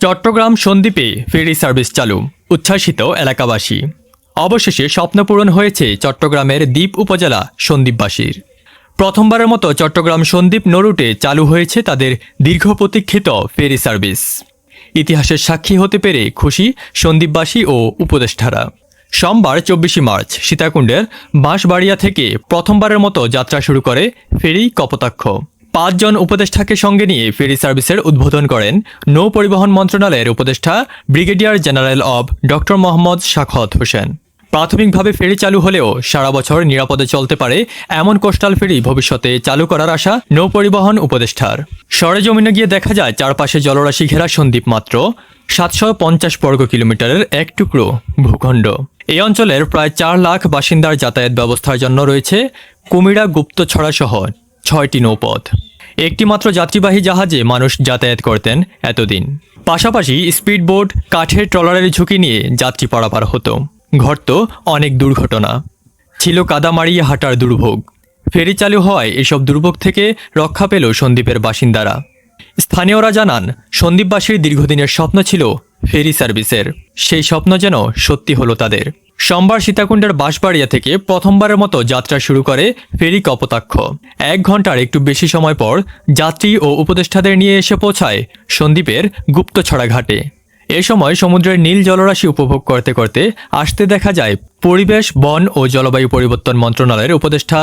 Chittagong সন্দ্বীপে ferry service চালু, উচ্ছ্বাসিত এলাকাবাসী। অবশেষে স্বপ্ন পূরণ হয়েছে চট্টগ্রামের দ্বীপ উপজেলা সন্দ্বীপবাসীর। প্রথমবারের মতো চট্টগ্রাম সন্দ্বীপ নরুটে চালু হয়েছে তাদের দীর্ঘ প্রতীক্ষিত ফেরি সার্ভিস। ইতিহাসের সাক্ষী হতে পেরে খুশি সন্দ্বীপবাসী ও উপদেষ্টারা। সোমবার চব্বিশে মার্চ সীতাকুণ্ডের বাঁশবাড়িয়া থেকে প্রথমবারের মতো যাত্রা শুরু করে ফেরি কপোতাক্ষ। পাঁচজন উপদেষ্টাকে সঙ্গে নিয়ে ফেরি সার্ভিসের উদ্বোধন করেন নৌ পরিবহন মন্ত্রণালয়ের উপদেষ্টা ব্রিগেডিয়ার জেনারেল অব ডক্টর মোহাম্মদ শাখত হোসেন। প্রাথমিকভাবে ফেরি চালু হলেও সারা বছর নিরাপদে চলতে পারে এমন কোস্টাল ফেরি ভবিষ্যতে চালু করার আশা নৌ পরিবহন উপদেষ্টার। সরেজমিনে গিয়ে দেখা যায় চারপাশে জলরাশি ঘেরা সন্দ্বীপ মাত্র, সাতশো পঞ্চাশ বর্গ কিলোমিটারের এক টুকরো ভূখণ্ড। এই অঞ্চলের প্রায় চার লাখ বাসিন্দার যাতায়াত ব্যবস্থার জন্য রয়েছে কুমিরা গুপ্তছড়া সহ ছয়টি নৌপথ। একটি মাত্র যাত্রীবাহী জাহাজে মানুষ যাতায়াত করতেন এতদিন। পাশাপাশি স্পিডবোট, কাঠের ট্রলারের ঝুঁকি নিয়ে যাত্রী পারাপার হতো। ঘটত অনেক দুর্ঘটনা। ছিল কাদা মারিয়ে হাঁটার দুর্ভোগ। ফেরি চালু হওয়ায় এসব দুর্ভোগ থেকে রক্ষা পেল সন্দ্বীপের বাসিন্দারা। স্থানীয়রা জানান সন্দ্বীপবাসীর দীর্ঘদিনের স্বপ্ন ছিল ফেরি সার্ভিসের। সেই স্বপ্ন যেন সত্যি হলো তাদের। সোমবার সীতাকুণ্ডের বাঁশবাড়িয়া থেকে প্রথমবারের মতো যাত্রা শুরু করে ফেরি কপোতাক্ষ। এক ঘণ্টার একটু বেশি সময় পর যাত্রী ও উপদেষ্টাদের নিয়ে এসে পৌঁছায় সন্দ্বীপের গুপ্তছড়া ঘাটে এ সময় সমুদ্রের নীল জলরাশি উপভোগ করতে করতে আসতে দেখা যায় পরিবেশ, বন ও জলবায়ু পরিবর্তন মন্ত্রণালয়ের উপদেষ্টা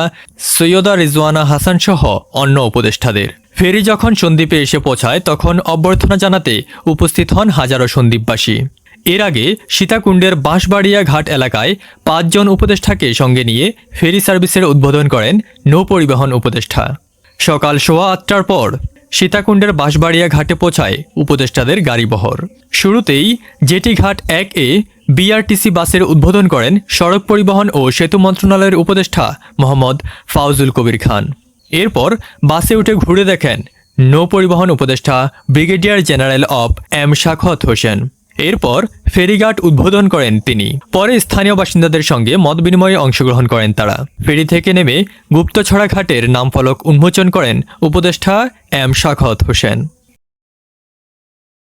সৈয়দা রিজওয়ানা হাসান সহ অন্য উপদেষ্টাদের। ফেরি যখন সন্দ্বীপে এসে পৌঁছায়, তখন অভ্যর্থনা জানাতে উপস্থিত হন হাজারো সন্দ্বীপবাসী এর আগে সীতাকুণ্ডের বাঁশবাড়িয়া ঘাট এলাকায় পাঁচজন উপদেষ্টাকে সঙ্গে নিয়ে ফেরি সার্ভিসের উদ্বোধন করেন নৌ পরিবহন উপদেষ্টা। সকাল সোয়া আটটার পর সীতাকুণ্ডের বাঁশবাড়িয়া ঘাটে পৌঁছায় উপদেষ্টাদের গাড়িবহর। শুরুতেই জেটি ঘাট এক এ বিআরটিসি বাসের উদ্বোধন করেন সড়ক পরিবহন ও সেতু মন্ত্রণালয়ের উপদেষ্টা মোহাম্মদ ফাউজুল কবির খান। এরপর বাসে উঠে ঘুরে দেখেন নৌ পরিবহন উপদেষ্টা ব্রিগেডিয়ার জেনারেল অব এম শাখত হোসেন। এরপর ফেরিঘাট উদ্বোধন করেন তিনি। পরে স্থানীয় বাসিন্দাদের সঙ্গে মত বিনিময়ে অংশগ্রহণ করেন তারা। ফেরি থেকে নেমে গুপ্তছড়া ঘাটের নামফলক উন্মোচন করেন উপদেষ্টা এম শাখত হোসেন।